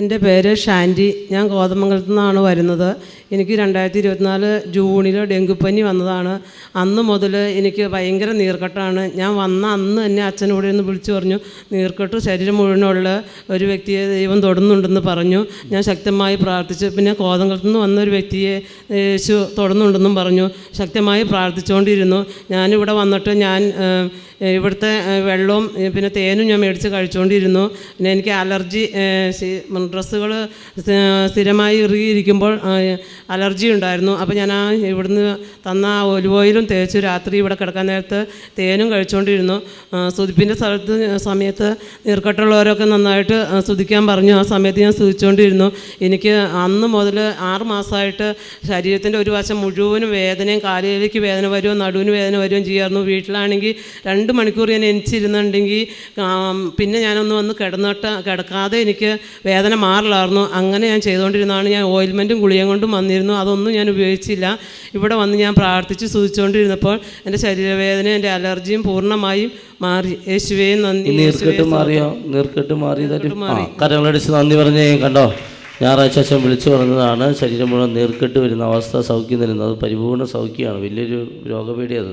എന്റെ പേര് ഷാന്റി ഞാൻ കോതമംഗലത്തു നിന്നാണ് വരുന്നത്. എനിക്ക് രണ്ടായിരത്തി ഇരുപത്തിനാല് ജൂണിൽ ഡെങ്കുപ്പനി വന്നതാണ്. അന്ന് മുതൽ എനിക്ക് ഭയങ്കര നീർക്കെട്ടാണ്. ഞാൻ വന്ന അന്ന് തന്നെ അച്ഛനോട് ഒന്ന് വിളിച്ചു പറഞ്ഞു നീർക്കെട്ട് ശരീരം മുഴുവനുള്ള ഒരു വ്യക്തിയെ ദൈവം തൊടുന്നുണ്ടെന്ന് പറഞ്ഞു. ഞാൻ ശക്തമായി പ്രാർത്ഥിച്ചു പിന്നെ കോതമംഗലത്തു നിന്ന് വന്ന ഒരു വ്യക്തിയെ യേശു തൊടുന്നുണ്ടെന്നും പറഞ്ഞു. ശക്തമായി പ്രാർത്ഥിച്ചുകൊണ്ടിരുന്നു ഞാനിവിടെ വന്നിട്ട് ഞാൻ ഇവിടുത്തെ വെള്ളവും പിന്നെ തേനും ഞാൻ മേടിച്ച് കഴിച്ചുകൊണ്ടിരുന്നു പിന്നെ എനിക്ക് അലർജി ഡ്രസ്സുകൾ സ്ഥിരമായി ഇറുകിയിരിക്കുമ്പോൾ അലർജി ഉണ്ടായിരുന്നു. അപ്പോൾ ഞാൻ ആ ഇവിടുന്ന് തന്ന ആ ഒലിവ് തേച്ച്. രാത്രി ഇവിടെ കിടക്കാൻ നേരത്ത് തേനും കഴിച്ചുകൊണ്ടിരുന്നു സുതിപ്പിന്റെ സ്ഥലത്ത് സമയത്ത് നീർക്കെട്ടുള്ളവരൊക്കെ നന്നായിട്ട് സുതിക്കാൻ പറഞ്ഞു. ആ സമയത്ത് ഞാൻ സ്തുതിച്ചുകൊണ്ടിരുന്നു എനിക്ക് അന്ന് മുതൽ ആറ് മാസമായിട്ട് ശരീരത്തിന്റെ ഒരു വശം മുഴുവനും വേദനയും കാലിലേക്ക് വേദന വരുമോ നടുവിന് വേദന വരുമോ ചെയ്യായിരുന്നു. വീട്ടിലാണെങ്കിൽ രണ്ട് മണിക്കൂർ ഞാൻ എനിച്ചിരുന്നുണ്ടെങ്കിൽ പിന്നെ ഞാനൊന്ന് വന്ന് കിടന്നിട്ട് കിടക്കാതെ എനിക്ക് വേദന മാറില്ലായിരുന്നു അങ്ങനെ ഞാൻ ചെയ്തുകൊണ്ടിരുന്നതാണ് ഞാൻ ഓയിൽമെന്റും ഗുളിയും കൊണ്ടും വന്നിരുന്നു. അതൊന്നും ഞാൻ ഉപയോഗിച്ചില്ല. ഇവിടെ വന്ന് ഞാൻ പ്രാർത്ഥിച്ച് സ്തുതിച്ചുകൊണ്ടിരുന്നപ്പോൾ എന്റെ ശരീരവേദന എന്റെ അലർജിയും പൂർണമായും മാറി. യേശുവേ നന്ദി. നീർക്കെട്ട് മാറിയോ? നീർക്കെട്ട് മാറി. കരങ്ങളടിച്ച് നന്ദി പറഞ്ഞേ കണ്ടോ? ഞായറാഴ്ച അച്ഛൻ വിളിച്ചു പറഞ്ഞതാണ് ശരീരം മുഴുവൻ നീർക്കെട്ട് വരുന്ന അവസ്ഥ സൗഖ്യം തരുന്നത്. അത് പരിപൂർണ സൗഖ്യമാണ്. വലിയൊരു രോഗപേടിയത്